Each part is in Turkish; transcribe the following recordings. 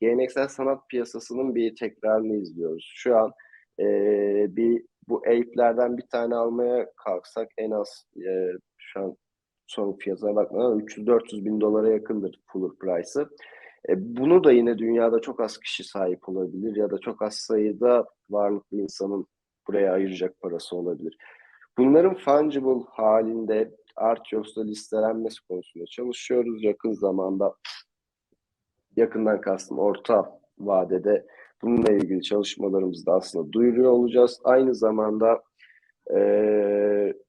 geleneksel sanat piyasasının bir tekrarını izliyoruz. Şu an e, bir bu ape'lerden bir tane almaya kalksak en az e, şu an son fiyatına bakmadan 300-400 bin dolara yakındır full price'ı. E, bunu da yine dünyada çok az kişi sahip olabilir ya da çok az sayıda varlıklı insanın buraya ayıracak parası olabilir. Bunların fungible halinde Artios'ta listelenmesi konusunda çalışıyoruz. Yakın zamanda, yakından kastım orta vadede bununla ilgili çalışmalarımızı da aslında duyuruyor olacağız. Aynı zamanda e,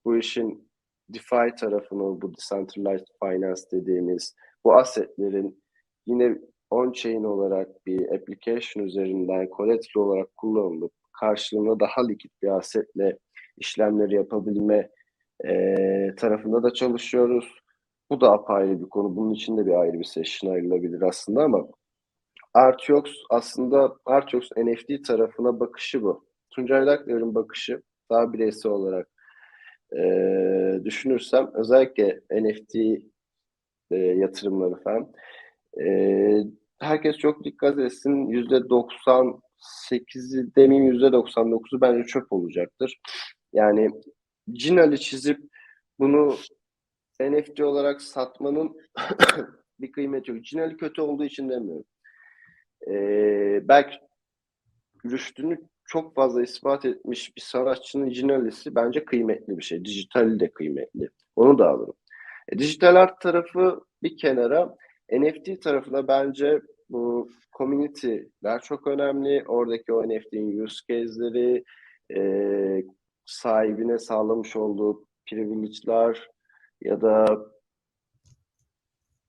bu işin DeFi tarafını, bu Decentralized Finance dediğimiz bu asetlerin yine on-chain olarak bir application üzerinden collateral olarak kullanılıp karşılığında daha likit bir asetle işlemleri yapabilme e, tarafında da çalışıyoruz. Bu da apayrı bir konu. Bunun için de bir ayrı bir session ayrılabilir aslında ama Artiox aslında Artiox NFT tarafına bakışı bu. Tuncay Lakler'in bakışı daha bireysel olarak e, düşünürsem özellikle NFT e, yatırımları falan e, herkes çok dikkat etsin. Yüzde 98'i demeyeyim yüzde 99'u bence çöp olacaktır. Yani Cinali çizip bunu NFT olarak satmanın bir kıymeti yok. Cinali kötü olduğu için demiyorum. Ee, belki rüştünü çok fazla ispat etmiş bir sanatçının Cinali'si bence kıymetli bir şey. Dijitali de kıymetli. Onu da alırım. E, dijital art tarafı bir kenara. NFT tarafına bence bu community'ler çok önemli. Oradaki o NFT'nin use case'leri, e, sahibine sağlamış olduğu privilege'lar ya da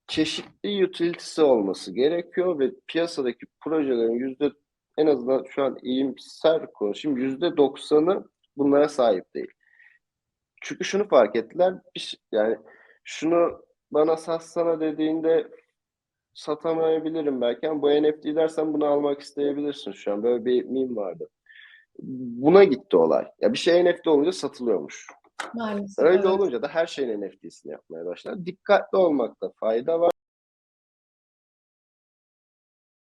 çeşitli utility'si olması gerekiyor ve piyasadaki projelerin yüzde en azından şu an iyimser konuşayım yüzde doksanı bunlara sahip değil. Çünkü şunu fark ettiler yani şunu bana satsana dediğinde satamayabilirim belki ama bu NFT dersen bunu almak isteyebilirsin şu an. Böyle bir meme vardı. Buna gitti olay. Ya bir şey NFT olunca satılıyormuş. Maalesef. Öyle evet. olunca da her şeyin NFT'sini yapmaya başlar. Dikkatli olmakta fayda var.